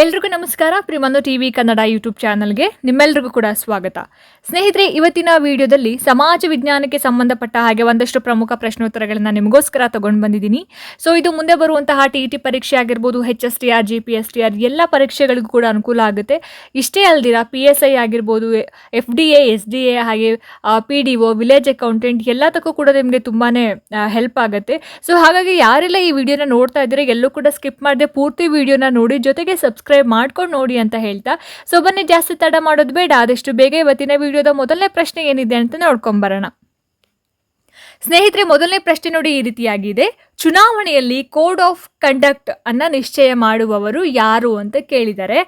ಎಲ್ರಿಗೂ ನಮಸ್ಕಾರ. ಪ್ರಿಮನು ಟಿ ವಿ ಕನ್ನಡ ಯೂಟ್ಯೂಬ್ ಚಾನಲ್ಗೆ ನಿಮ್ಮೆಲ್ರಿಗೂ ಕೂಡ ಸ್ವಾಗತ. ಸ್ನೇಹಿತರೆ, ಇವತ್ತಿನ ವಿಡಿಯೋದಲ್ಲಿ ಸಮಾಜ ವಿಜ್ಞಾನಕ್ಕೆ ಸಂಬಂಧಪಟ್ಟ ಹಾಗೆ ಒಂದಷ್ಟು ಪ್ರಮುಖ ಪ್ರಶ್ನೋತ್ತರಗಳನ್ನು ನಿಮಗೋಸ್ಕರ ತಗೊಂಡು ಬಂದಿದ್ದೀನಿ. ಸೊ ಇದು ಮುಂದೆ ಬರುವಂತಹ ಟಿ ಇ ಟಿ ಪರೀಕ್ಷೆ ಆಗಿರ್ಬೋದು H S T R G P S T R ಎಲ್ಲ ಪರೀಕ್ಷೆಗಳಿಗೂ ಕೂಡ ಅನುಕೂಲ ಆಗುತ್ತೆ. ಇಷ್ಟೇ ಅಲ್ದಿರ ಪಿ ಎಸ್ ಐ ಆಗಿರ್ಬೋದು F D A S D A ಹಾಗೆ P D O village accountant ಎಲ್ಲದಕ್ಕೂ ಕೂಡ ನಿಮಗೆ ತುಂಬಾ ಹೆಲ್ಪ್ ಆಗುತ್ತೆ. ಸೊ ಹಾಗಾಗಿ ಯಾರೆಲ್ಲ ಈ ವಿಡಿಯೋನ ನೋಡ್ತಾ ಇದ್ದೀರಾ ಎಲ್ಲೂ ಕೂಡ ಸ್ಕಿಪ್ ಮಾಡದೆ ಪೂರ್ತಿ ವಿಡಿಯೋನ ನೋಡಿ, ಜೊತೆಗೆ ಸಬ್ಸ್ಕ್ರೈಬ್ ಮಾಡ್ಕೊಂಡು ನೋಡಿ ಅಂತ ಹೇಳ್ತಾ. ಸೊ ಬನ್ನಿ, ಜಾಸ್ತಿ ತಡ ಮಾಡೋದು ಬೇಡ. ಆದಷ್ಟು ಬೇಗ ಇವತ್ತಿನ ವಿಡಿಯೋದ ಮೊದಲನೇ ಪ್ರಶ್ನೆ ಏನಿದೆ ಅಂತ ನೋಡ್ಕೊಂಬರೋಣ ಸ್ನೇಹಿತರೆ, ಮೊದಲನೇ ಪ್ರಶ್ನೆ ನೋಡಿ ಈ ರೀತಿಯಾಗಿದೆ. ಚುನಾವಣೆಯಲ್ಲಿ ಕೋಡ್ ಆಫ್ ಕಂಡಕ್ಟ್ ಅನ್ನ ನಿಶ್ಚಯ ಮಾಡುವವರು ಯಾರು ಅಂತ ಕೇಳಿದ್ದಾರೆ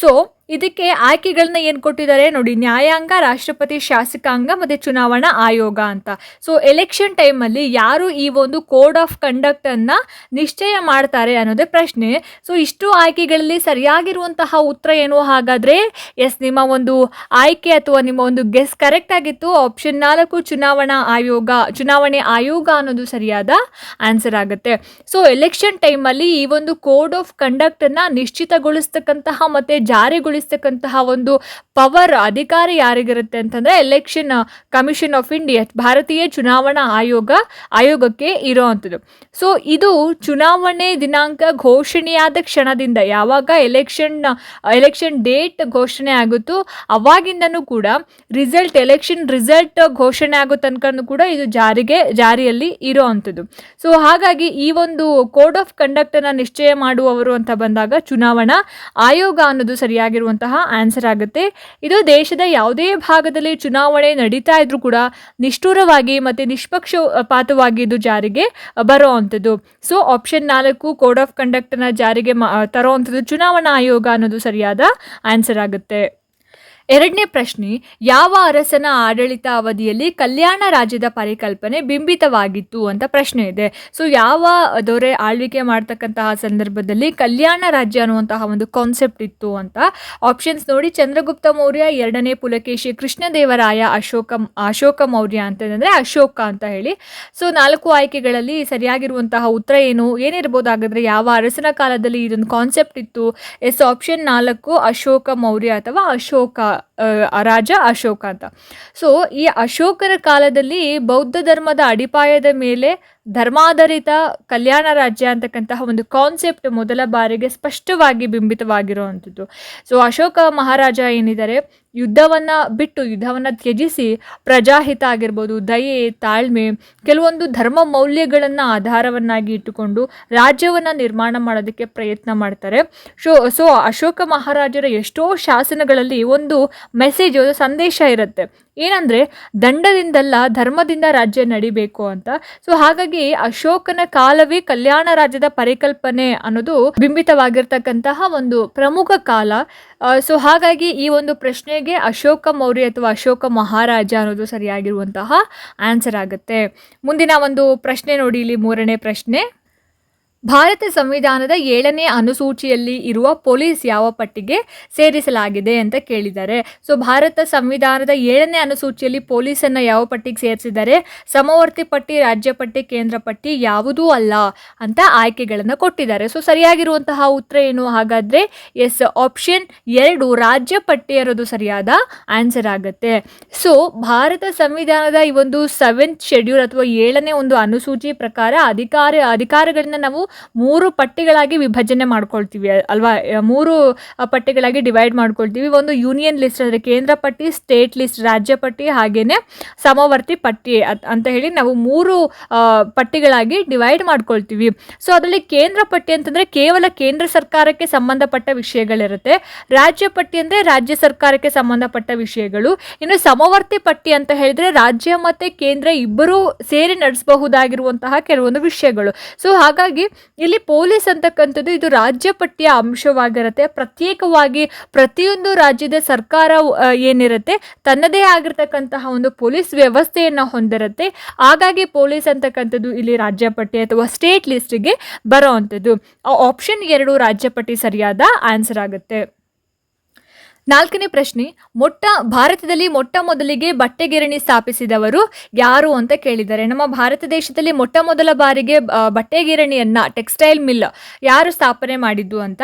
ಸೊ ಇದಕ್ಕೆ ಆಯ್ಕೆಗಳನ್ನ ಏನು ಕೊಟ್ಟಿದ್ದಾರೆ ನೋಡಿ, ನ್ಯಾಯಾಂಗ, ರಾಷ್ಟ್ರಪತಿ, ಶಾಸಕಾಂಗ ಮತ್ತು ಚುನಾವಣಾ ಆಯೋಗ ಅಂತ. ಸೊ ಎಲೆಕ್ಷನ್ ಟೈಮಲ್ಲಿ ಯಾರು ಈ ಒಂದು ಕೋಡ್ ಆಫ್ ಕಂಡಕ್ಟ್ ಅನ್ನ ನಿಶ್ಚಯ ಮಾಡ್ತಾರೆ ಅನ್ನೋದೇ ಪ್ರಶ್ನೆ. ಸೊ ಇಷ್ಟು ಆಯ್ಕೆಗಳಲ್ಲಿ ಸರಿಯಾಗಿರುವಂತಹ ಉತ್ತರ ಏನು? ಹಾಗಾದ್ರೆ ಎಸ್ ನಿಮ್ಮ ಒಂದು ಆಯ್ಕೆ ಅಥವಾ ನಿಮ್ಮ ಒಂದು ಗೆಸ್ ಕರೆಕ್ಟ್ ಆಗಿತ್ತು. ಆಪ್ಷನ್ ನಾಲ್ಕು ಚುನಾವಣಾ ಆಯೋಗ, ಚುನಾವಣೆ ಆಯೋಗ ಅನ್ನೋದು ಸರಿಯಾದ ಆನ್ಸರ್ ಆಗುತ್ತೆ. ಸೊ ಎಲೆಕ್ಷನ್ ಟೈಮಲ್ಲಿ ಈ ಒಂದು ಕೋಡ್ ಆಫ್ ಕಂಡಕ್ಟನ್ನು ನಿಶ್ಚಿತಗೊಳಿಸ್ತಕ್ಕಂತಹ ಮತ್ತೆ ಜಾರಿಗೊಳಿಸ್ತಕ್ಕಂತಹ ಒಂದು ಪವರ್ ಅಧಿಕಾರ ಯಾರಿಗಿರುತ್ತೆ ಅಂತಂದ್ರೆ ಎಲೆಕ್ಷನ್ ಕಮಿಷನ್ ಆಫ್ ಇಂಡಿಯಾ ಭಾರತೀಯ ಚುನಾವಣಾ ಆಯೋಗ, ಆಯೋಗಕ್ಕೆ ಇರೋವಂಥದ್ದು ಸೊ ಇದು ಚುನಾವಣೆ ದಿನಾಂಕ ಘೋಷಣೆಯಾದ ಕ್ಷಣದಿಂದ ಯಾವಾಗ ಎಲೆಕ್ಷನ್ ಎಲೆಕ್ಷನ್ ಡೇಟ್ ಘೋಷಣೆ ಆಗುತ್ತೋ ಅವಾಗಿಂದನೂ ಕೂಡ ರಿಸಲ್ಟ್ ಎಲೆಕ್ಷನ್ ರಿಸಲ್ಟ್ ಘೋಷಣೆ ಆಗೋ ತನಕನೂ ಕೂಡ ಇದು ಜಾರಿಗೆ, ಜಾರಿಯಲ್ಲಿ ಇರೋ ಅಂಥದ್ದು. ಸೊ ಈ ಒಂದು ಕೋಡ್ ಆಫ್ ಕಂಡಕ್ಟ್ ಅನ್ನ ನಿಶ್ಚಯ ಮಾಡುವವರು ಅಂತ ಬಂದಾಗ ಚುನಾವಣಾ ಆಯೋಗ ಅನ್ನೋದು ಸರಿಯಾಗಿರುವಂತಹ ಆನ್ಸರ್ ಆಗುತ್ತೆ. ಇದು ದೇಶದ ಯಾವುದೇ ಭಾಗದಲ್ಲಿ ಚುನಾವಣೆ ನಡೀತಾ ಇದ್ರೂ ಕೂಡ ನಿಷ್ಠೂರವಾಗಿ ಮತ್ತೆ ನಿಷ್ಪಕ್ಷಪಾತವಾಗಿ ಇದು ಜಾರಿಗೆ ಬರೋ ಅಂಥದ್ದು. ಸೊ ಆಪ್ಷನ್ ನಾಲ್ಕು ಕೋಡ್ ಆಫ್ ಕಂಡಕ್ಟ್ ಅನ್ನ ಜಾರಿಗೆ ತರೋ ಅಂಥದ್ದು ಚುನಾವಣಾ ಆಯೋಗ ಅನ್ನೋದು ಸರಿಯಾದ ಆನ್ಸರ್ ಆಗುತ್ತೆ. ಎರಡನೇ ಪ್ರಶ್ನೆ, ಯಾವ ಅರಸನ ಆಡಳಿತ ಅವಧಿಯಲ್ಲಿ ಕಲ್ಯಾಣ ರಾಜ್ಯದ ಪರಿಕಲ್ಪನೆ ಬಿಂಬಿತವಾಗಿತ್ತು ಅಂತ ಪ್ರಶ್ನೆ ಇದೆ. ಸೊ ಯಾವ ದೊರೆ ಆಳ್ವಿಕೆ ಮಾಡ್ತಕ್ಕಂತಹ ಸಂದರ್ಭದಲ್ಲಿ ಕಲ್ಯಾಣ ರಾಜ್ಯ ಅನ್ನುವಂತಹ ಒಂದು ಕಾನ್ಸೆಪ್ಟ್ ಇತ್ತು ಅಂತ ಆಪ್ಷನ್ಸ್ ನೋಡಿ ಚಂದ್ರಗುಪ್ತ ಮೌರ್ಯ, ಎರಡನೇ ಪುಲಕೇಶಿ ಕೃಷ್ಣದೇವರಾಯ, ಅಶೋಕ ಅಶೋಕ ಮೌರ್ಯ ಅಂತಂದರೆ ಅಶೋಕ ಅಂತ ಹೇಳಿ. ಸೊ ನಾಲ್ಕು ಆಯ್ಕೆಗಳಲ್ಲಿ ಸರಿಯಾಗಿರುವಂತಹ ಉತ್ತರ ಏನು? ಏನಿರ್ಬೋದಾಗಿದ್ರೆ ಯಾವ ಅರಸನ ಕಾಲದಲ್ಲಿ ಇದೊಂದು ಕಾನ್ಸೆಪ್ಟ್ ಇತ್ತು? ಎಸ್ ಆಪ್ಷನ್ ನಾಲ್ಕು, ಅಶೋಕ ಮೌರ್ಯ ಅಥವಾ ಅಶೋಕ ರಾಜ ಅಶೋಕ ಅಂತ. ಸೊ ಈ ಅಶೋಕರ ಕಾಲದಲ್ಲಿ ಬೌದ್ಧ ಧರ್ಮದ ಅಡಿಪಾಯದ ಮೇಲೆ ಧರ್ಮಾಧಾರಿತ ಕಲ್ಯಾಣ ರಾಜ್ಯ ಅಂತಕ್ಕಂತಹ ಒಂದು ಕಾನ್ಸೆಪ್ಟ್ ಮೊದಲ ಬಾರಿಗೆ ಸ್ಪಷ್ಟವಾಗಿ ಬಿಂಬಿತವಾಗಿರುವಂಥದ್ದು. ಸೊ ಅಶೋಕ ಮಹಾರಾಜ ಏನಿದ್ದಾರೆ? ಯುದ್ಧವನ್ನು ಬಿಟ್ಟು, ಯುದ್ಧವನ್ನು ತ್ಯಜಿಸಿ ಪ್ರಜಾಹಿತ ಆಗಿರ್ಬೋದು, ದಯೆ, ತಾಳ್ಮೆ, ಕೆಲವೊಂದು ಧರ್ಮ ಮೌಲ್ಯಗಳನ್ನು ಆಧಾರವನ್ನಾಗಿ ಇಟ್ಟುಕೊಂಡು ರಾಜ್ಯವನ್ನು ನಿರ್ಮಾಣ ಮಾಡೋದಕ್ಕೆ ಪ್ರಯತ್ನ ಮಾಡ್ತಾರೆ. ಸೊ ಸೊ ಅಶೋಕ ಮಹಾರಾಜರ ಎಷ್ಟೋ ಶಾಸನಗಳಲ್ಲಿ ಒಂದು ಮೆಸೇಜ್ ಸಂದೇಶ ಇರುತ್ತೆ. ಏನಂದ್ರೆ ದಂಡದಿಂದಲ್ಲ ಧರ್ಮದಿಂದ ರಾಜ್ಯ ನಡಿಬೇಕು ಅಂತ. ಸೊ ಹಾಗಾಗಿ ಅಶೋಕನ ಕಾಲವೇ ಕಲ್ಯಾಣ ರಾಜ್ಯದ ಪರಿಕಲ್ಪನೆ ಅನ್ನೋದು ಬಿಂಬಿತವಾಗಿರ್ತಕ್ಕಂತಹ ಒಂದು ಪ್ರಮುಖ ಕಾಲ. ಸೊ ಹಾಗಾಗಿ ಈ ಒಂದು ಪ್ರಶ್ನೆಗೆ ಅಶೋಕ ಮೌರ್ಯ ಅಥವಾ ಅಶೋಕ ಮಹಾರಾಜ ಅನ್ನೋದು ಸರಿಯಾಗಿರುವಂತಹ ಆನ್ಸರ್ ಆಗುತ್ತೆ. ಮುಂದಿನ ಒಂದು ಪ್ರಶ್ನೆ ನೋಡಿ, ಇಲ್ಲಿ ಮೂರನೇ ಪ್ರಶ್ನೆ. ಭಾರತ ಸಂವಿಧಾನದ ಏಳನೇ ಅನುಸೂಚಿಯಲ್ಲಿ ಇರುವ ಪೊಲೀಸ್ ಯಾವ ಪಟ್ಟಿಗೆ ಸೇರಿಸಲಾಗಿದೆ ಅಂತ ಕೇಳಿದ್ದಾರೆ. ಸೊ ಭಾರತ ಸಂವಿಧಾನದ ಏಳನೇ ಅನುಸೂಚಿಯಲ್ಲಿ ಪೊಲೀಸನ್ನು ಯಾವ ಪಟ್ಟಿಗೆ ಸೇರಿಸಿದ್ದಾರೆ? ಸಮವರ್ತಿ ಪಟ್ಟಿ, ರಾಜ್ಯ ಪಟ್ಟಿ, ಕೇಂದ್ರ ಪಟ್ಟಿ ಯಾವುದೂ ಅಲ್ಲ ಅಂತ ಆಯ್ಕೆಗಳನ್ನು ಕೊಟ್ಟಿದ್ದಾರೆ. ಸೊ ಸರಿಯಾಗಿರುವಂತಹ ಉತ್ತರ ಏನು? ಹಾಗಾದರೆ ಎಸ್ ಆಪ್ಷನ್ ಎರಡು ರಾಜ್ಯ ಪಟ್ಟಿ ಅನ್ನೋದು ಸರಿಯಾದ ಆನ್ಸರ್ ಆಗುತ್ತೆ. ಸೊ ಭಾರತ ಸಂವಿಧಾನದ ಈ ಒಂದು ಸೆವೆಂತ್ ಶೆಡ್ಯೂಲ್ ಅಥವಾ ಏಳನೇ ಒಂದು ಅನುಸೂಚಿ ಪ್ರಕಾರ ಅಧಿಕಾರ, ಅಧಿಕಾರಗಳನ್ನ ನಾವು ಮೂರು ಪಟ್ಟಿಗಳಾಗಿ ವಿಭಜನೆ ಮಾಡ್ಕೊಳ್ತೀವಿ, ಅಲ್ವಾ? ಮೂರು ಪಟ್ಟಿಗಳಾಗಿ ಡಿವೈಡ್ ಮಾಡ್ಕೊಳ್ತೀವಿ. ಒಂದು ಯೂನಿಯನ್ ಲಿಸ್ಟ್ ಅಂದರೆ ಕೇಂದ್ರ ಪಟ್ಟಿ ಸ್ಟೇಟ್ ಲಿಸ್ಟ್ ರಾಜ್ಯ ಪಟ್ಟಿ ಹಾಗೆಯೇ ಸಮವರ್ತಿ ಪಟ್ಟಿ ಅತ್- ಹೇಳಿ ನಾವು ಮೂರು ಪಟ್ಟಿಗಳಾಗಿ ಡಿವೈಡ್ ಮಾಡ್ಕೊಳ್ತೀವಿ. ಸೊ ಅದರಲ್ಲಿ ಕೇಂದ್ರ ಪಟ್ಟಿ ಅಂತಂದರೆ ಕೇವಲ ಕೇಂದ್ರ ಸರ್ಕಾರಕ್ಕೆ ಸಂಬಂಧಪಟ್ಟ ವಿಷಯಗಳಿರುತ್ತೆ. ರಾಜ್ಯ ಪಟ್ಟಿ ಅಂದರೆ ರಾಜ್ಯ ಸರ್ಕಾರಕ್ಕೆ ಸಂಬಂಧಪಟ್ಟ ವಿಷಯಗಳು. ಇನ್ನು ಸಮವರ್ತಿ ಪಟ್ಟಿ ಅಂತ ಹೇಳಿದ್ರೆ ರಾಜ್ಯ ಮತ್ತು ಕೇಂದ್ರ ಇಬ್ಬರೂ ಸೇರಿ ನಡೆಸಬಹುದಾಗಿರುವಂತಹ ಕೆಲವೊಂದು ವಿಷಯಗಳು. ಸೊ ಹಾಗಾಗಿ ಇಲ್ಲಿ ಪೊಲೀಸ್ ಅಂತಕ್ಕಂಥದ್ದು ಇದು ರಾಜ್ಯ ಪಟ್ಟಿಯ ಅಂಶವಾಗಿರುತ್ತೆ. ಪ್ರತ್ಯೇಕವಾಗಿ ಪ್ರತಿಯೊಂದು ರಾಜ್ಯದ ಸರ್ಕಾರ ಏನಿರುತ್ತೆ, ತನ್ನದೇ ಆಗಿರ್ತಕ್ಕಂತಹ ಒಂದು ಪೊಲೀಸ್ ವ್ಯವಸ್ಥೆಯನ್ನು ಹೊಂದಿರುತ್ತೆ. ಹಾಗಾಗಿ ಪೊಲೀಸ್ ಅಂತಕ್ಕಂಥದ್ದು ಇಲ್ಲಿ ರಾಜ್ಯ ಪಟ್ಟಿ ಅಥವಾ ಸ್ಟೇಟ್ ಲಿಸ್ಟಿಗೆ ಬರೋ ಅಂಥದ್ದು ಆಪ್ಷನ್ ಎರಡು ರಾಜ್ಯ ಪಟ್ಟಿ ಸರಿಯಾದ ಆನ್ಸರ್ ಆಗುತ್ತೆ. ನಾಲ್ಕನೇ ಪ್ರಶ್ನೆ, ಮೊಟ್ಟ, ಭಾರತದಲ್ಲಿ ಮೊಟ್ಟ ಮೊದಲಿಗೆ ಬಟ್ಟೆಗಿರಣಿ ಸ್ಥಾಪಿಸಿದವರು ಯಾರು ಅಂತ ಕೇಳಿದ್ದಾರೆ. ನಮ್ಮ ಭಾರತ ದೇಶದಲ್ಲಿ ಮೊಟ್ಟ ಮೊದಲ ಬಾರಿಗೆ ಬಟ್ಟೆಗಿರಣಿಯನ್ನು ಟೆಕ್ಸ್ಟೈಲ್ ಮಿಲ್ ಯಾರು ಸ್ಥಾಪನೆ ಮಾಡಿದ್ದು ಅಂತ.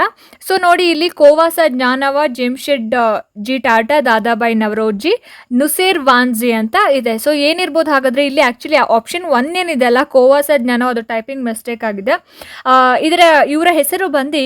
ಸೊ, ನೋಡಿ ಇಲ್ಲಿ ಕೋವಾಸ ಜ್ಞಾನವ, ಜೆಮ್ಶೆಡ್ ಜಿ, ಟಾಟಾ, ದಾದಾಬಾಯಿ ನವರೋಜಿ ನುಸೇರ್ ವಾನ್ಜಿ ಅಂತ ಇದೆ. ಸೊ, ಏನಿರ್ಬೋದು ಹಾಗಾದರೆ ಇಲ್ಲಿ ಆ್ಯಕ್ಚುಲಿ ಆಪ್ಷನ್ ಒನ್ ಏನಿದೆ ಅಲ್ಲ, ಕೋವಾಸ ಜ್ಞಾನವ ಅದು ಟೈಪಿಂಗ್ ಮಿಸ್ಟೇಕ್ ಆಗಿದೆ. ಇದರ ಇವರ ಹೆಸರು ಬಂದು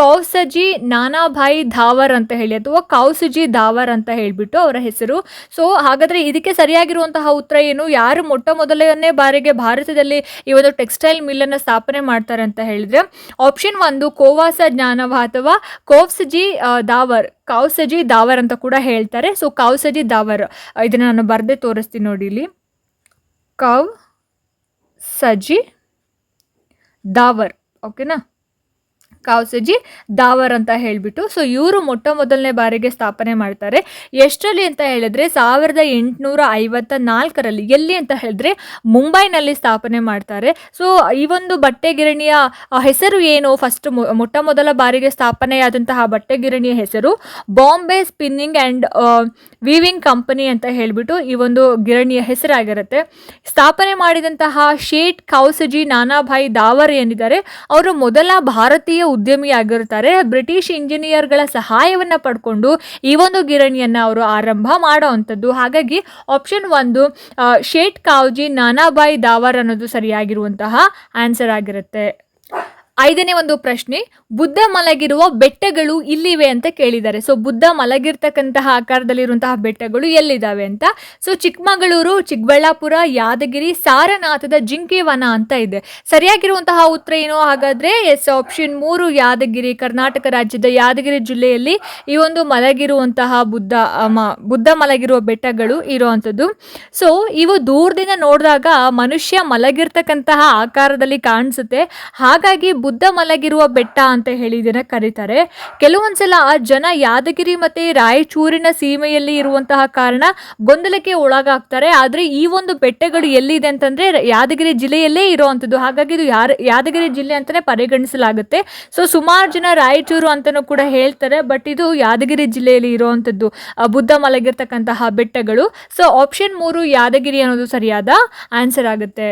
ಕೌಸಜಿ ನಾನಾಭಾಯಿ ಧಾವರ್ ಅಂತ ಹೇಳಿ, ಅಥವಾ ಕೌಸುಜಿ ಧಾವರ್ ಅಂತ ಹೇಳಿಬಿಟ್ಟು ಅವರ ಹೆಸರು. ಸೊ ಹಾಗಾದ್ರೆ ಇದಕ್ಕೆ ಸರಿಯಾಗಿರುವಂತಹ ಉತ್ತರ ಏನು? ಯಾರು ಮೊಟ್ಟ ಮೊದಲನೇ ಬಾರಿಗೆ ಭಾರತದಲ್ಲಿ ಈ ಒಂದು ಟೆಕ್ಸ್ಟೈಲ್ ಮಿಲ್ಲನ್ನು ಸ್ಥಾಪನೆ ಮಾಡ್ತಾರೆ ಅಂತ ಹೇಳಿದ್ರೆ ಆಪ್ಷನ್ ಒಂದು ಕೋವಾಸ ಜ್ಞಾನವ ಅಥವಾ ಕೋವ್ಸಜಿ ದಾವರ್ ಕೌಸಜಿ ದಾವರ್ ಅಂತ ಕೂಡ ಹೇಳ್ತಾರೆ. ಸೊ ಕೌಸಜಿ ದಾವರ್ ಇದನ್ನು ನಾನು ಬರೆದೇ ತೋರಿಸ್ತೀನಿ ನೋಡಿ ಇಲ್ಲಿ. ಕೌ ಸಜಿ ದಾವರ್ ಓಕೆನಾ? ಕಾವ್ಸಜಿ ದಾವರ್ ಅಂತ ಹೇಳಿಬಿಟ್ಟು. ಸೊ ಇವರು ಮೊಟ್ಟ ಮೊದಲನೇ ಬಾರಿಗೆ ಸ್ಥಾಪನೆ ಮಾಡ್ತಾರೆ. ಎಷ್ಟರಲ್ಲಿ ಅಂತ ಹೇಳಿದ್ರೆ ಸಾವಿರದ ಎಂಟುನೂರ ಐವತ್ತ ನಾಲ್ಕರಲ್ಲಿ ಎಲ್ಲಿ ಅಂತ ಹೇಳಿದ್ರೆ ಮುಂಬೈನಲ್ಲಿ ಸ್ಥಾಪನೆ ಮಾಡ್ತಾರೆ. ಸೊ ಈ ಒಂದು ಬಟ್ಟೆ ಗಿರಣಿಯ ಹೆಸರು ಏನು? ಫಸ್ಟ್ ಮೊಟ್ಟ ಮೊದಲ ಬಾರಿಗೆ ಸ್ಥಾಪನೆಯಾದಂತಹ ಬಟ್ಟೆ ಗಿರಣಿಯ ಹೆಸರು Bombay spinning and weaving company ಅಂತ ಹೇಳಿಬಿಟ್ಟು ಈ ಒಂದು ಗಿರಣಿಯ ಹೆಸರಾಗಿರುತ್ತೆ. ಸ್ಥಾಪನೆ ಮಾಡಿದಂತಹ ಶೇಟ್ ಕೌಸಜಿ ನಾನಾಭಾಯಿ ದಾವರ್ ಏನಿದ್ದಾರೆ, ಅವರು ಮೊದಲ ಭಾರತೀಯ ಉದ್ಯಮಿಯಾಗಿರ್ತಾರೆ ಬ್ರಿಟಿಷ್ ಇಂಜಿನಿಯರ್ಗಳ ಸಹಾಯವನ್ನು ಪಡ್ಕೊಂಡು ಈ ಒಂದು ಗಿರಣಿಯನ್ನು ಅವರು ಆರಂಭ ಮಾಡೋವಂಥದ್ದು ಹಾಗಾಗಿ ಆಪ್ಷನ್ ಒಂದು ಶೇಟ್ ಕಾವ್ಜಿ ನಾನಾಬಾಯಿ ದಾವರ್ ಅನ್ನೋದು ಸರಿಯಾಗಿರುವಂತಹ ಆನ್ಸರ್ ಆಗಿರುತ್ತೆ. ಐದನೇ ಒಂದು ಪ್ರಶ್ನೆ, ಬುದ್ಧ ಮಲಗಿರುವ ಬೆಟ್ಟಗಳು ಇಲ್ಲಿವೆ ಅಂತ ಕೇಳಿದ್ದಾರೆ. ಸೊ ಬುದ್ಧ ಮಲಗಿರ್ತಕ್ಕಂತಹ ಆಕಾರದಲ್ಲಿರುವಂತಹ ಬೆಟ್ಟಗಳು ಎಲ್ಲಿದ್ದಾವೆ ಅಂತ? ಸೊ ಚಿಕ್ಕಮಗಳೂರು, ಚಿಕ್ಕಬಳ್ಳಾಪುರ, ಯಾದಗಿರಿ, ಸಾರನಾಥದ ಜಿಂಕೆ ವನ ಅಂತ ಇದೆ. ಸರಿಯಾಗಿರುವಂತಹ ಉತ್ತರ ಏನು? ಹಾಗಾದ್ರೆ, ಎಸ್ ಆಪ್ಷನ್ ಮೂರು, ಯಾದಗಿರಿ, ಕರ್ನಾಟಕ ರಾಜ್ಯದ ಯಾದಗಿರಿ ಜಿಲ್ಲೆಯಲ್ಲಿ ಈ ಒಂದು ಮಲಗಿರುವಂತಹ ಬುದ್ಧ ಬುದ್ಧ ಮಲಗಿರುವ ಬೆಟ್ಟಗಳು ಇರುವಂಥದ್ದು. ಸೊ ಇವು ದೂರದಿಂದ ನೋಡಿದಾಗ ಮನುಷ್ಯ ಮಲಗಿರ್ತಕ್ಕಂತಹ ಆಕಾರದಲ್ಲಿ ಕಾಣಿಸುತ್ತೆ. ಹಾಗಾಗಿ ಬುದ್ಧ ಮಲಗಿರುವ ಬೆಟ್ಟ ಅಂತ ಹೇಳಿ ಕರೀತಾರೆ. ಕೆಲವೊಂದ್ಸಲ ಜನ ಯಾದಗಿರಿ ಮತ್ತೆ ರಾಯಚೂರಿನ ಸೀಮೆಯಲ್ಲಿ ಇರುವಂತಹ ಕಾರಣ ಗೊಂದಲಕ್ಕೆ ಒಳಗಾಗ್ತಾರೆ. ಆದ್ರೆ ಈ ಒಂದು ಬೆಟ್ಟಗಳು ಎಲ್ಲಿದೆ ಅಂತಂದ್ರೆ ಯಾದಗಿರಿ ಜಿಲ್ಲೆಯಲ್ಲೇ ಇರುವಂಥದ್ದು ಹಾಗಾಗಿ ಇದು ಯಾರ ಯಾದಗಿರಿ ಜಿಲ್ಲೆ ಅಂತಾನೆ ಪರಿಗಣಿಸಲಾಗುತ್ತೆ. ಸೊ ಸುಮಾರು ಜನ ರಾಯಚೂರು ಅಂತಲೂ ಕೂಡ ಹೇಳ್ತಾರೆ. ಬಟ್ ಇದು ಯಾದಗಿರಿ ಜಿಲ್ಲೆಯಲ್ಲಿ ಇರುವಂಥದ್ದು ಆ, ಬುದ್ಧ ಮಲಗಿರ್ತಕ್ಕಂತಹ ಬೆಟ್ಟಗಳು. ಸೊ ಆಪ್ಷನ್ ಮೂರು ಯಾದಗಿರಿ ಅನ್ನೋದು ಸರಿಯಾದ ಆನ್ಸರ್ ಆಗುತ್ತೆ.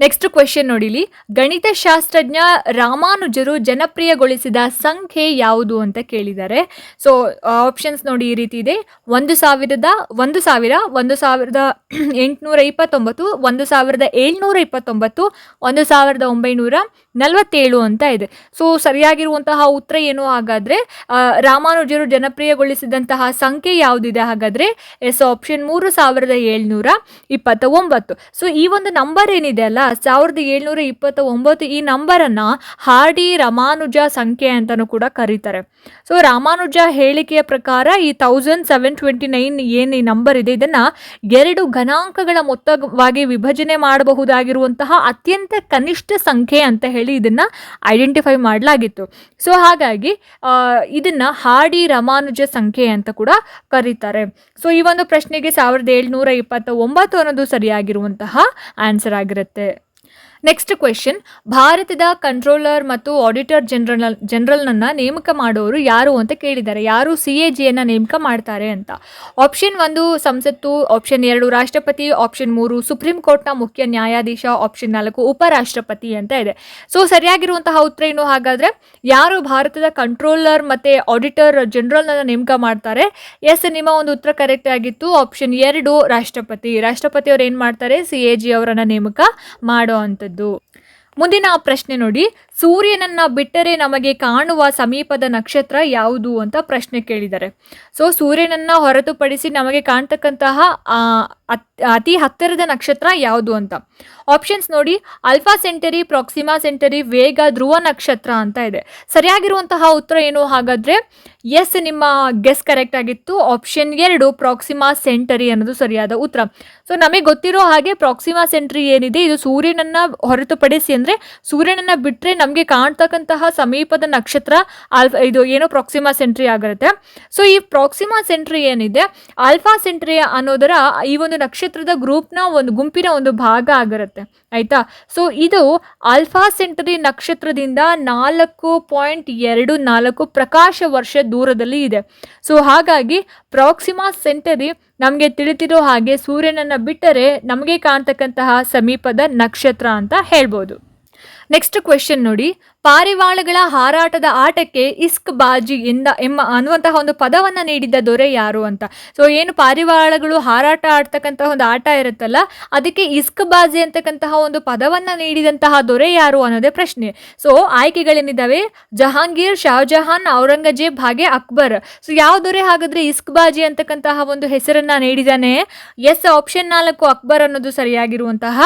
ನೆಕ್ಸ್ಟ್ ಕ್ವೆಶನ್ ನೋಡಿಲಿ. ಗಣಿತಶಾಸ್ತ್ರಜ್ಞ ರಾಮಾನುಜರು ಜನಪ್ರಿಯಗೊಳಿಸಿದ ಸಂಖ್ಯೆ ಯಾವುದು ಅಂತ ಕೇಳಿದ್ದಾರೆ. ಸೊ ಆಪ್ಷನ್ಸ್ ನೋಡಿ ಈ ರೀತಿ ಇದೆ. ಒಂದು ಸಾವಿರದ, ಒಂದು ಸಾವಿರ, ಒಂದು ಸಾವಿರದ ಎಂಟುನೂರ ಇಪ್ಪತ್ತೊಂಬತ್ತು, ಒಂದು ಸಾವಿರದ ಏಳ್ನೂರ ಇಪ್ಪತ್ತೊಂಬತ್ತು, ಒಂದು ಸಾವಿರದ ಒಂಬೈನೂರ ನಲವತ್ತೇಳು ಅಂತ ಇದೆ. ಸೊ ಸರಿಯಾಗಿರುವಂತಹ ಉತ್ತರ ಏನು ಹಾಗಾದ್ರೆ ರಾಮಾನುಜರು ಜನಪ್ರಿಯಗೊಳಿಸಿದಂತಹ ಸಂಖ್ಯೆ ಯಾವುದಿದೆ ಹಾಗಾದ್ರೆ, ಎಸ್ ಆಪ್ಷನ್ ಮೂರು ಸಾವಿರದ ಏಳ್ನೂರ ಇಪ್ಪತ್ತ ಒಂಬತ್ತು ಸೊ ಈ ಒಂದು ನಂಬರ್ ಏನಿದೆ ಅಲ್ಲ, ಸಾವಿರದ ಏಳ್ನೂರ ಇಪ್ಪತ್ತ ಒಂಬತ್ತು ಈ ನಂಬರನ್ನು ಹಾರ್ಡಿ ರಾಮಾನುಜ ಸಂಖ್ಯೆ ಅಂತಲೂ ಕೂಡ ಕರೀತಾರೆ. ಸೊ ರಾಮಾನುಜ ಹೇಳಿಕೆಯ ಪ್ರಕಾರ ಈ ತೌಸಂಡ್ ಸೆವೆನ್ ಟ್ವೆಂಟಿ ನೈನ್ ಏನು ಈ ನಂಬರ್ ಇದೆ, ಇದನ್ನು ಎರಡು ಗಣಾಂಕಗಳ ಮೊತ್ತವಾಗಿ ವಿಭಜನೆ ಮಾಡಬಹುದಾಗಿರುವಂತಹ ಅತ್ಯಂತ ಕನಿಷ್ಠ ಸಂಖ್ಯೆ ಅಂತ ಹೇಳಿ ಇದನ್ನು ಐಡೆಂಟಿಫೈ ಮಾಡಲಾಗಿತ್ತು. ಸೊ ಹಾಗಾಗಿ ಇದನ್ನ ಹಾಡಿ ರಮಾನುಜ ಸಂಖ್ಯೆ ಅಂತ ಕೂಡ ಕರೀತಾರೆ. ಸೊ ಈ ಒಂದು ಪ್ರಶ್ನೆಗೆ ಸಾವಿರದ ಏಳ್ನೂರ ಇಪ್ಪತ್ತ ಒಂಬತ್ತು ಅನ್ನೋದು ಸರಿಯಾಗಿರುವಂತಹ ಆನ್ಸರ್ ಆಗಿರುತ್ತೆ. ನೆಕ್ಸ್ಟ್ ಕ್ವೆಶನ್ ಭಾರತದ ಕಂಟ್ರೋಲರ್ ಮತ್ತು ಆಡಿಟರ್ ಜನರಲ್ ಜನರಲ್ನನ್ನು ನೇಮಕ ಮಾಡೋರು ಯಾರು ಅಂತ ಕೇಳಿದ್ದಾರೆ. ಯಾರು ಸಿ ಎ ಜಿಯನ್ನು ನೇಮಕ ಮಾಡ್ತಾರೆ ಅಂತ. ಆಪ್ಷನ್ ಒಂದು ಸಂಸತ್ತು ಆಪ್ಷನ್ ಎರಡು ರಾಷ್ಟ್ರಪತಿ ಆಪ್ಷನ್ ಮೂರು ಸುಪ್ರೀಂ ಕೋರ್ಟ್ನ ಮುಖ್ಯ ನ್ಯಾಯಾಧೀಶ ಆಪ್ಷನ್ ನಾಲ್ಕು ಉಪರಾಷ್ಟ್ರಪತಿ ಅಂತ ಇದೆ. ಸೊ ಸರಿಯಾಗಿರುವಂತಹ ಉತ್ತರ ಏನು? ಹಾಗಾದರೆ ಯಾರು ಭಾರತದ ಕಂಟ್ರೋಲರ್ ಮತ್ತು ಆಡಿಟರ್ ಜನರಲ್ನನ್ನು ನೇಮಕ ಮಾಡ್ತಾರೆ? ಎಸ್ ನಿಮ್ಮ ಒಂದು ಉತ್ತರ ಕರೆಕ್ಟ್ ಆಗಿತ್ತು. ಆಪ್ಷನ್ ಎರಡು ರಾಷ್ಟ್ರಪತಿ. ರಾಷ್ಟ್ರಪತಿ ಅವ್ರು ಏನು ಮಾಡ್ತಾರೆ? ಸಿ ಎ ಜಿ ಅವರನ್ನು ನೇಮಕ ಮಾಡೋ ಅಂಥದ್ದು. ಮುಂದಿನ ಪ್ರಶ್ನೆ ನೋಡಿ. ಸೂರ್ಯನನ್ನ ಬಿಟ್ಟರೆ ನಮಗೆ ಕಾಣುವ ಸಮೀಪದ ನಕ್ಷತ್ರ ಯಾವುದು ಅಂತ ಪ್ರಶ್ನೆ ಕೇಳಿದ್ದಾರೆ. ಸೊ ಸೂರ್ಯನನ್ನ ಹೊರತುಪಡಿಸಿ ನಮಗೆ ಕಾಣ್ತಕ್ಕಂತಹ ಅತ್- ಹತ್ತಿರದ ನಕ್ಷತ್ರ ಯಾವುದು ಅಂತ? ಆಪ್ಷನ್ಸ್ ನೋಡಿ ಅಲ್ಫಾ ಸೆಂಟರಿ ಪ್ರಾಕ್ಸಿಮಾ ಸೆಂಟರಿ ವೇಗ ಧ್ರುವ ನಕ್ಷತ್ರ ಅಂತ ಇದೆ. ಸರಿಯಾಗಿರುವಂತಹ ಉತ್ತರ ಏನು? ಹಾಗಾದ್ರೆ ಎಸ್ ನಿಮ್ಮ ಗೆಸ್ ಕರೆಕ್ಟ್ ಆಗಿತ್ತು. ಆಪ್ಷನ್ ಎರಡು ಪ್ರಾಕ್ಸಿಮಾ ಸೆಂಟರಿ ಅನ್ನೋದು ಸರಿಯಾದ ಉತ್ತರ. ಸೊ ನಮಗೆ ಗೊತ್ತಿರೋ ಹಾಗೆ ಪ್ರಾಕ್ಸಿಮಾ ಸೆಂಟ್ರಿ ಏನಿದೆ? ಇದು ಸೂರ್ಯನನ್ನ ಹೊರತುಪಡಿಸಿ ಅಂದರೆ, ಸೂರ್ಯನನ್ನ ಬಿಟ್ಟರೆ ನಮಗೆ ನಮಗೆ ಕಾಣ್ತಕ್ಕಂತಹ ಸಮೀಪದ ನಕ್ಷತ್ರ ಆಲ್ಫಾ, ಇದು ಏನೋ ಪ್ರಾಕ್ಸಿಮಾ ಸೆಂಟ್ರಿ ಆಗಿರುತ್ತೆ ಸೊ ಈ ಪ್ರಾಕ್ಸಿಮಾ ಸೆಂಟ್ರಿ ಏನಿದೆ, ಆಲ್ಫಾ ಸೆಂಟ್ರಿ ಅನ್ನೋದರ ಈ ಒಂದು ನಕ್ಷತ್ರದ ಗ್ರೂಪ್ನ ಒಂದು ಗುಂಪಿನ ಒಂದು ಭಾಗ ಆಗಿರುತ್ತೆ. ಆಯಿತಾ? ಸೊ ಇದು ಆಲ್ಫಾ ಸೆಂಟ್ರಿ ನಕ್ಷತ್ರದಿಂದ ನಾಲ್ಕು ಪಾಯಿಂಟ್ ಎರಡು ನಾಲ್ಕು ಪ್ರಕಾಶ ವರ್ಷ ದೂರದಲ್ಲಿ ಇದೆ. ಸೊ ಹಾಗಾಗಿ ಪ್ರಾಕ್ಸಿಮಾ ಸೆಂಟರಿ ನಮಗೆ ತಿಳಿತಿರೋ ಹಾಗೆ ಸೂರ್ಯನನ್ನು ಬಿಟ್ಟರೆ ನಮಗೆ ಕಾಣ್ತಕ್ಕಂತಹ ಸಮೀಪದ ನಕ್ಷತ್ರ ಅಂತ ಹೇಳ್ಬೋದು. ನೆಕ್ಸ್ಟ್ ಕ್ವೆಶನ್ ನೋಡಿ. ಪಾರಿವಾಳಗಳ ಹಾರಾಟದ ಆಟಕ್ಕೆ ಇಸ್ಕ್ ಬಾಜಿ ಎಂದ ಎಂಬ ಅನ್ನುವಂತಹ ಒಂದು ಪದವನ್ನ ನೀಡಿದ ದೊರೆ ಯಾರು ಅಂತ. ಸೊ ಏನು ಪಾರಿವಾಳಗಳು ಹಾರಾಟ ಆಡ್ತಕ್ಕಂತಹ ಒಂದು ಆಟ ಇರುತ್ತಲ್ಲ, ಅದಕ್ಕೆ ಇಸ್ಕ್ ಬಾಜಿ ಅಂತಕ್ಕಂತಹ ಒಂದು ಪದವನ್ನ ನೀಡಿದಂತಹ ದೊರೆ ಯಾರು ಅನ್ನೋದೇ ಪ್ರಶ್ನೆ. ಸೊ ಆಯ್ಕೆಗಳೇನಿದ್ದಾವೆ ಜಹಾಂಗೀರ್ ಶಾಹಜಹಾನ್ ಔರಂಗಜೇಬ್ ಹಾಗೆ ಅಕ್ಬರ್. ಸೊ ಯಾವ ದೊರೆ ಹಾಗಾದ್ರೆ ಇಸ್ಕ್ ಬಾಜಿ ಅಂತಕ್ಕಂತಹ ಒಂದು ಹೆಸರನ್ನ ನೀಡಿದಾನೆ? ಎಸ್, ಆಪ್ಷನ್ ನಾಲ್ಕು ಅಕ್ಬರ್ ಅನ್ನೋದು ಸರಿಯಾಗಿರುವಂತಹ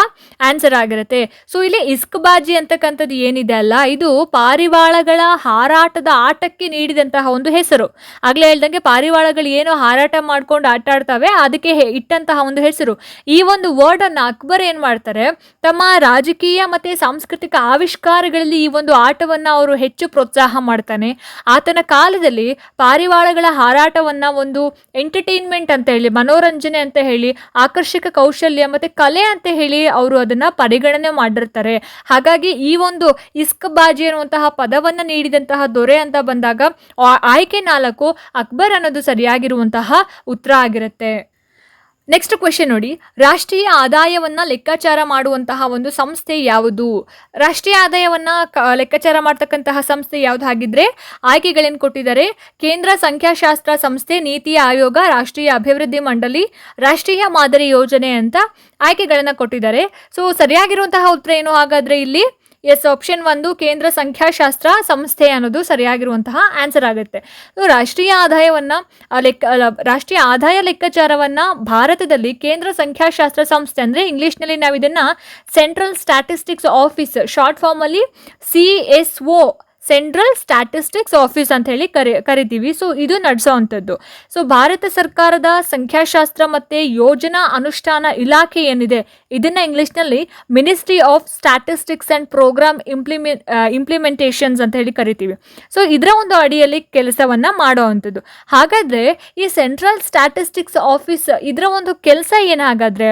ಆನ್ಸರ್ ಆಗಿರುತ್ತೆ. ಸೊ ಇಲ್ಲಿ ಇಸ್ಕ್ ಬಾಜಿ ಅಂತಕ್ಕಂಥದ್ದು ಏನಿದೆ ಅಲ್ಲ, ಇದು ಪಾರಿವಾಳಗಳ ಹಾರಾಟದ ಆಟಕ್ಕೆ ನೀಡಿದಂತಹ ಒಂದು ಹೆಸರು. ಆಗ್ಲೇ ಹೇಳ್ದಂಗೆ ಪಾರಿವಾಳಗಳು ಏನು ಹಾರಾಟ ಮಾಡ್ಕೊಂಡು ಆಟ ಆಡ್ತವೆ, ಅದಕ್ಕೆ ಇಟ್ಟಂತಹ ಒಂದು ಹೆಸರು. ಈ ಒಂದು ವರ್ಡ್ ಅನ್ನ ಅಕ್ಬರ್ ಏನ್ ಮಾಡ್ತಾರೆ, ತಮ್ಮ ರಾಜಕೀಯ ಮತ್ತೆ ಸಾಂಸ್ಕೃತಿಕ ಆವಿಷ್ಕಾರಗಳಲ್ಲಿ ಈ ಒಂದು ಆಟವನ್ನ ಅವರು ಹೆಚ್ಚು ಪ್ರೋತ್ಸಾಹ ಮಾಡ್ತಾನೆ. ಆತನ ಕಾಲದಲ್ಲಿ ಪಾರಿವಾಳಗಳ ಹಾರಾಟವನ್ನ ಒಂದು ಎಂಟರ್ಟೈನ್ಮೆಂಟ್ ಅಂತ ಹೇಳಿ, ಮನೋರಂಜನೆ ಅಂತ ಹೇಳಿ, ಆಕರ್ಷಕ ಕೌಶಲ್ಯ ಮತ್ತೆ ಕಲೆ ಅಂತ ಹೇಳಿ ಅವರು ಅದನ್ನ ಪರಿಗಣನೆ ಮಾಡಿರ್ತಾರೆ. ಹಾಗಾಗಿ ಈ ಒಂದು ಇಸ್ಕ್ ಬಾಜಿ ಅನ್ನುವಂತಹ ಪದವನ್ನ ನೀಡಿದಂತಹ ದೊರೆ ಅಂತ ಬಂದಾಗ ಆಯ್ಕೆ ನಾಲ್ಕು ಅಕ್ಬರ್ ಅನ್ನೋದು ಸರಿಯಾಗಿರುವಂತಹ ಉತ್ತರ ಆಗಿರುತ್ತೆ. ನೆಕ್ಸ್ಟ್ ಕ್ವೆಶನ್ ನೋಡಿ. ರಾಷ್ಟ್ರೀಯ ಆದಾಯವನ್ನ ಲೆಕ್ಕಾಚಾರ ಮಾಡುವಂತಹ ಒಂದು ಸಂಸ್ಥೆ ಯಾವುದು? ರಾಷ್ಟ್ರೀಯ ಆದಾಯವನ್ನ ಲೆಕ್ಕಾಚಾರ ಮಾಡ್ತಕ್ಕಂತಹ ಸಂಸ್ಥೆ ಯಾವುದು ಹಾಗಿದ್ರೆ ಆಯ್ಕೆಗಳೇನು ಕೊಟ್ಟಿದ್ದಾರೆ? ಕೇಂದ್ರ ಸಂಖ್ಯಾಶಾಸ್ತ್ರ ಸಂಸ್ಥೆ ನೀತಿ ಆಯೋಗ ರಾಷ್ಟ್ರೀಯ ಅಭಿವೃದ್ಧಿ ಮಂಡಳಿ ರಾಷ್ಟ್ರೀಯ ಮಾದರಿ ಯೋಜನೆ ಅಂತ ಆಯ್ಕೆಗಳನ್ನ ಕೊಟ್ಟಿದ್ದಾರೆ. ಸೊ ಸರಿಯಾಗಿರುವಂತಹ ಉತ್ತರ ಏನು? ಹಾಗಾದ್ರೆ ಇಲ್ಲಿ ಎಸ್ ಆಪ್ಷನ್ ಒಂದು, ಕೇಂದ್ರ ಸಂಖ್ಯಾಶಾಸ್ತ್ರ ಸಂಸ್ಥೆ ಅನ್ನೋದು ಸರಿಯಾಗಿರುವಂತಹ ಆನ್ಸರ್ ಆಗುತ್ತೆ. ರಾಷ್ಟ್ರೀಯ ಆದಾಯವನ್ನ ಲೆಕ್ಕ ರಾಷ್ಟ್ರೀಯ ಆದಾಯ ಲೆಕ್ಕಾಚಾರವನ್ನ ಭಾರತದಲ್ಲಿ ಕೇಂದ್ರ ಸಂಖ್ಯಾಶಾಸ್ತ್ರ ಸಂಸ್ಥೆ ಅಂದ್ರೆ ಇಂಗ್ಲೀಷ್ನಲ್ಲಿ ನಾವು ಇದನ್ನ central statistics office short form ಅಲ್ಲಿ C S O central statistics office ಅಂತ ಹೇಳಿ ಕರಿ, ಕರಿತೀವಿ. ಸೊ ಇದು ನಡೆಸೋವಂಥದ್ದು ಸೊ ಭಾರತ ಸರ್ಕಾರದ ಸಂಖ್ಯಾಶಾಸ್ತ್ರ ಮತ್ತು ಯೋಜನಾ ಅನುಷ್ಠಾನ ಇಲಾಖೆ ಏನಿದೆ, ಇದನ್ನು ಇಂಗ್ಲೀಷ್ನಲ್ಲಿ ministry of statistics and programme ಇಂಪ್ಲಿಮೆ implementations ಅಂತ ಹೇಳಿ ಕರಿತೀವಿ. ಸೊ ಇದರ ಒಂದು ಅಡಿಯಲ್ಲಿ ಕೆಲಸವನ್ನು ಮಾಡೋವಂಥದ್ದು ಹಾಗಾದರೆ, ಈ ಸೆಂಟ್ರಲ್ ಸ್ಟ್ಯಾಟಿಸ್ಟಿಕ್ಸ್ ಆಫೀಸ್ ಇದರ ಒಂದು ಕೆಲಸ ಏನಾಗಾದರೆ,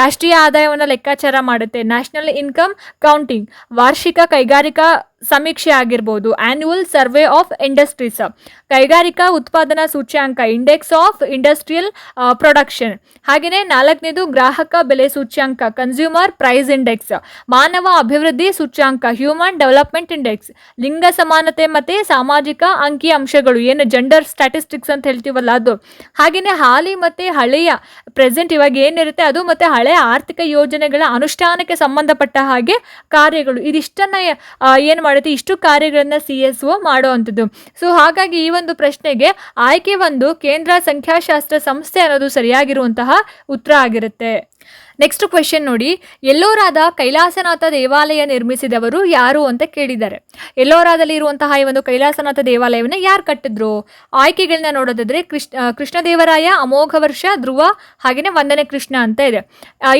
ರಾಷ್ಟ್ರೀಯ ಆದಾಯವನ್ನು ಲೆಕ್ಕಾಚಾರ ಮಾಡುತ್ತೆ. ನ್ಯಾಷನಲ್ ಇನ್ಕಮ್ ಕೌಂಟಿಂಗ್ ವಾರ್ಷಿಕ ಕೈಗಾರಿಕಾ ಸಮೀಕ್ಷೆ ಆಗಿರ್ಬೋದು. ಆನ್ಯುವಲ್ ಸರ್ವೆ ಆಫ್ ಇಂಡಸ್ಟ್ರೀಸ್ ಕೈಗಾರಿಕಾ ಉತ್ಪಾದನಾ ಸೂಚ್ಯಾಂಕ ಇಂಡೆಕ್ಸ್ ಆಫ್ ಇಂಡಸ್ಟ್ರಿಯಲ್ ಪ್ರೊಡಕ್ಷನ್ ಹಾಗೆಯೇ ನಾಲ್ಕನೇದು ಗ್ರಾಹಕ ಬೆಲೆ ಸೂಚ್ಯಾಂಕ ಕನ್ಸ್ಯೂಮರ್ ಪ್ರೈಸ್ ಇಂಡೆಕ್ಸ್ ಮಾನವ ಅಭಿವೃದ್ಧಿ ಸೂಚ್ಯಾಂಕ ಹ್ಯೂಮನ್ ಡೆವಲಪ್ಮೆಂಟ್ ಇಂಡೆಕ್ಸ್ ಲಿಂಗ ಸಮಾನತೆ ಮತ್ತು ಸಾಮಾಜಿಕ ಅಂಕಿ ಅಂಶಗಳು. ಏನು ಜೆಂಡರ್ ಸ್ಟ್ಯಾಟಿಸ್ಟಿಕ್ಸ್ ಅಂತ ಹೇಳ್ತೀವಲ್ಲ ಅದು. ಹಾಗೆಯೇ ಹಾಲಿ ಮತ್ತು ಹಳೆಯ ಪ್ರೆಸೆಂಟ್ ಇವಾಗ ಏನಿರುತ್ತೆ ಅದು ಮತ್ತು ಹಳೆಯ ಆರ್ಥಿಕ ಯೋಜನೆಗಳ ಅನುಷ್ಠಾನಕ್ಕೆ ಸಂಬಂಧಪಟ್ಟ ಹಾಗೆ ಕಾರ್ಯಗಳು. ಇದಿಷ್ಟನ್ನ ಏನು ಮಾಡುತ್ತೆ, ಇಷ್ಟು ಕಾರ್ಯಗಳನ್ನ ಸಿ ಎಸ್ ಒ ಮಾಡುವಂಥದ್ದು ಸೊ ಹಾಗಾಗಿ ಈ ಒಂದು ಪ್ರಶ್ನೆಗೆ ಆಯ್ಕೆ ಒಂದು ಕೇಂದ್ರ ಸಂಖ್ಯಾಶಾಸ್ತ್ರ ಸಂಸ್ಥೆ ಅನ್ನೋದು ಸರಿಯಾಗಿರುವಂತಹ ಉತ್ತರ ಆಗಿರುತ್ತೆ. ನೆಕ್ಸ್ಟ್ ಕ್ವೆಶನ್ ನೋಡಿ. ಎಲ್ಲೋರಾದ ಕೈಲಾಸನಾಥ ದೇವಾಲಯ ನಿರ್ಮಿಸಿದವರು ಯಾರು ಅಂತ ಕೇಳಿದ್ದಾರೆ. ಎಲ್ಲೋರಾದಲ್ಲಿ ಇರುವಂತಹ ಈ ಒಂದು ಕೈಲಾಸನಾಥ ದೇವಾಲಯವನ್ನು ಯಾರು ಕಟ್ಟಿದ್ರು? ಆಯ್ಕೆಗಳನ್ನ ನೋಡೋದಾದ್ರೆ ಕೃಷ್ಣ ಕೃಷ್ಣದೇವರಾಯ ಅಮೋಘ ವರ್ಷ ಧ್ರುವ ಹಾಗೆಯೇ ವಂದನೆ ಕೃಷ್ಣ ಅಂತ ಇದೆ.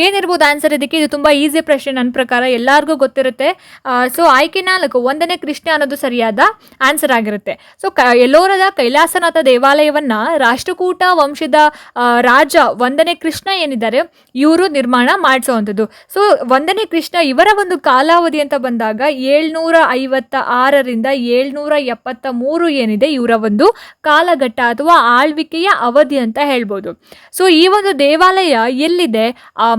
ಏನಿರ್ಬೋದು ಆನ್ಸರ್ ಇದಕ್ಕೆ? ಇದು ತುಂಬ ಈಸಿ ಪ್ರಶ್ನೆ ನನ್ನ ಪ್ರಕಾರ. ಎಲ್ಲರಿಗೂ ಗೊತ್ತಿರುತ್ತೆ. ಸೊ ಆಯ್ಕೆ ನಾಲ್ಕು ಒಂದನೇ ಕೃಷ್ಣ ಅನ್ನೋದು ಸರಿಯಾದ ಆನ್ಸರ್ ಆಗಿರುತ್ತೆ. ಸೊ ಕ, ಎಲ್ಲೋರದ ಕೈಲಾಸನಾಥ ದೇವಾಲಯವನ್ನ ರಾಷ್ಟ್ರಕೂಟ ವಂಶದ ರಾಜ ಒಂದನೇ ಕೃಷ್ಣ ಏನಿದ್ದಾರೆ? ಇವರು ನಿರ್ಮಾಣ ಮಾಡಿಸುವಂಥದ್ದು. ಸೊ ಒಂದನೇ ಕೃಷ್ಣ ಇವರ ಒಂದು ಕಾಲಾವಧಿ ಅಂತ ಬಂದಾಗ ಏಳ್ನೂರ ಐವತ್ತ ಆರರಿಂದ ಏಳ್ನೂರ ಎಪ್ಪತ್ತ ಮೂರು ಏನಿದೆ ಇವರ ಒಂದು ಕಾಲಘಟ್ಟ ಅಥವಾ ಆಳ್ವಿಕೆಯ ಅವಧಿ ಅಂತ ಹೇಳ್ಬೋದು. ಸೊ ಈ ಒಂದು ದೇವಾಲಯ ಎಲ್ಲಿದೆ?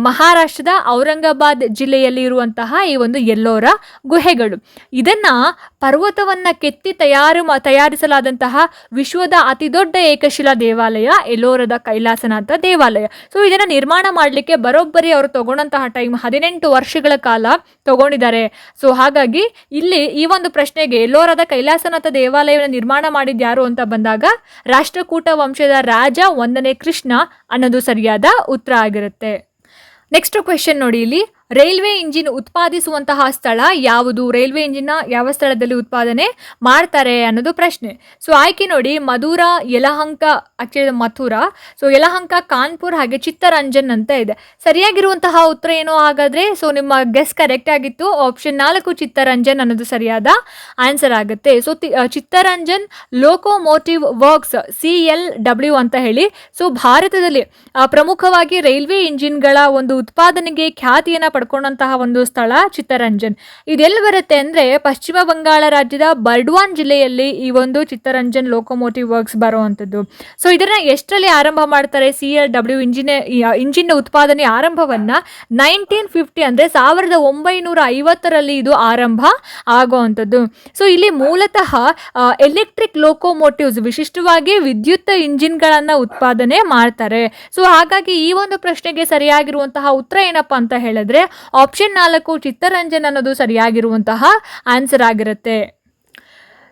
ಮಹಾರಾಷ್ಟ್ರದ ಔರಂಗಾಬಾದ್ ಜಿಲ್ಲೆಯಲ್ಲಿ ಇರುವಂತಹ ಈ ಒಂದು ಎಲ್ಲೋರ ಗುಹೆಗಳು. ಇದನ್ನ ಪರ್ವತವನ್ನ ಕೆತ್ತಿ ತಯಾರು ತಯಾರಿಸಲಾದಂತಹ ವಿಶ್ವದ ಅತಿ ದೊಡ್ಡ ಏಕಶಿಲಾ ದೇವಾಲಯ ಎಲ್ಲೋರದ ಕೈಲಾಸನಾಥ ದೇವಾಲಯ. ಸೊ ಇದನ್ನ ನಿರ್ಮಾಣ ಮಾಡಲಿಕ್ಕೆ ಬರೋಬ್ಬರಿ ಅವರು ತಗೊಂಡಂತಹ ಟೈಮ್ ಹದಿನೆಂಟು ವರ್ಷಗಳ ಕಾಲ ತಗೊಂಡಿದ್ದಾರೆ. ಸೊ ಹಾಗಾಗಿ ಇಲ್ಲಿ ಈ ಒಂದು ಪ್ರಶ್ನೆಗೆ ಎಲ್ಲೋರದ ಕೈಲಾಸನಾಥ ದೇವಾಲಯವನ್ನು ನಿರ್ಮಾಣ ಮಾಡಿದ್ಯಾರು ಅಂತ ಬಂದಾಗ ರಾಷ್ಟ್ರಕೂಟ ವಂಶದ ರಾಜ ಒಂದನೇ ಕೃಷ್ಣ ಅನ್ನೋದು ಸರಿಯಾದ ಉತ್ತರ ಆಗಿರುತ್ತೆ. ನೆಕ್ಸ್ಟ್ ಕ್ವೆಶನ್ ನೋಡಿ ಇಲ್ಲಿ. ರೈಲ್ವೆ ಇಂಜಿನ್ ಉತ್ಪಾದಿಸುವಂತಹ ಸ್ಥಳ ಯಾವುದು? ರೈಲ್ವೆ ಇಂಜಿನ್ ಯಾವ ಸ್ಥಳದಲ್ಲಿ ಉತ್ಪಾದನೆ ಮಾಡ್ತಾರೆ ಅನ್ನೋದು ಪ್ರಶ್ನೆ. ಸೊ, ಆಯ್ಕೆ ನೋಡಿ, ಮಧುರ, ಯಲಹಂಕ ಆಕ್ಚುಲಿ ಮಥುರಾ. ಸೊ, ಯಲಹಂಕ, ಕಾನ್ಪುರ್ ಹಾಗೆ ಚಿತ್ತರಂಜನ್ ಅಂತ ಇದೆ. ಸರಿಯಾಗಿರುವಂತಹ ಉತ್ತರ ಏನು ಹಾಗಾದ್ರೆ? ಸೊ, ನಿಮ್ಮ ಗೆಸ್ ಕರೆಕ್ಟ್ ಆಗಿತ್ತು. ಆಪ್ಷನ್ ನಾಲ್ಕು ಚಿತ್ತರಂಜನ್ ಅನ್ನೋದು ಸರಿಯಾದ ಆನ್ಸರ್ ಆಗುತ್ತೆ. So Chittaranjan locomotive works C L W ಅಂತ ಹೇಳಿ. ಸೊ ಭಾರತದಲ್ಲಿ ಪ್ರಮುಖವಾಗಿ ರೈಲ್ವೆ ಇಂಜಿನ್ಗಳ ಒಂದು ಉತ್ಪಾದನೆಗೆ ಖ್ಯಾತಿಯನ್ನು ಪಡ್ಕೊಂಡಂತಹ ಒಂದು ಸ್ಥಳ ಚಿತ್ತರಂಜನ್. ಇದೆಲ್ಲಿ ಬರುತ್ತೆ ಅಂದರೆ ಪಶ್ಚಿಮ ಬಂಗಾಳ ರಾಜ್ಯದ ಬರ್ಡ್ವಾನ್ ಜಿಲ್ಲೆಯಲ್ಲಿ ಈ ಒಂದು ಚಿತ್ತರಂಜನ್ ಲೋಕೋಮೋಟಿವ್ ವರ್ಕ್ಸ್ ಬರುವಂಥದ್ದು. ಸೊ ಇದನ್ನ ಎಷ್ಟರಲ್ಲಿ ಆರಂಭ ಮಾಡ್ತಾರೆ? C L W engine engine ಉತ್ಪಾದನೆ ಆರಂಭವನ್ನು ನೈನ್ಟೀನ್ ಫಿಫ್ಟಿ ಅಂದರೆ ಸಾವಿರದ ಒಂಬೈನೂರ ಐವತ್ತರಲ್ಲಿ ಇದು ಆರಂಭ ಆಗುವಂಥದ್ದು. ಸೊ ಇಲ್ಲಿ ಮೂಲತಃ ಎಲೆಕ್ಟ್ರಿಕ್ ಲೋಕೋಮೋಟಿವ್ಸ್ ವಿಶಿಷ್ಟವಾಗಿ ವಿದ್ಯುತ್ ಇಂಜಿನ್ಗಳನ್ನು ಉತ್ಪಾದನೆ ಮಾಡ್ತಾರೆ. ಸೊ ಹಾಗಾಗಿ ಈ ಒಂದು ಪ್ರಶ್ನೆಗೆ ಸರಿಯಾಗಿರುವಂತಹ ಉತ್ತರ ಏನಪ್ಪ ಅಂತ ಹೇಳಿದ್ರೆ ಆಪ್ಷನ್ ನಾಲ್ಕು ಚಿತ್ತರಂಜನ್ ಅನ್ನೋದು ಸರಿಯಾಗಿರುವಂತಹ ಆನ್ಸರ್ ಆಗಿರುತ್ತೆ.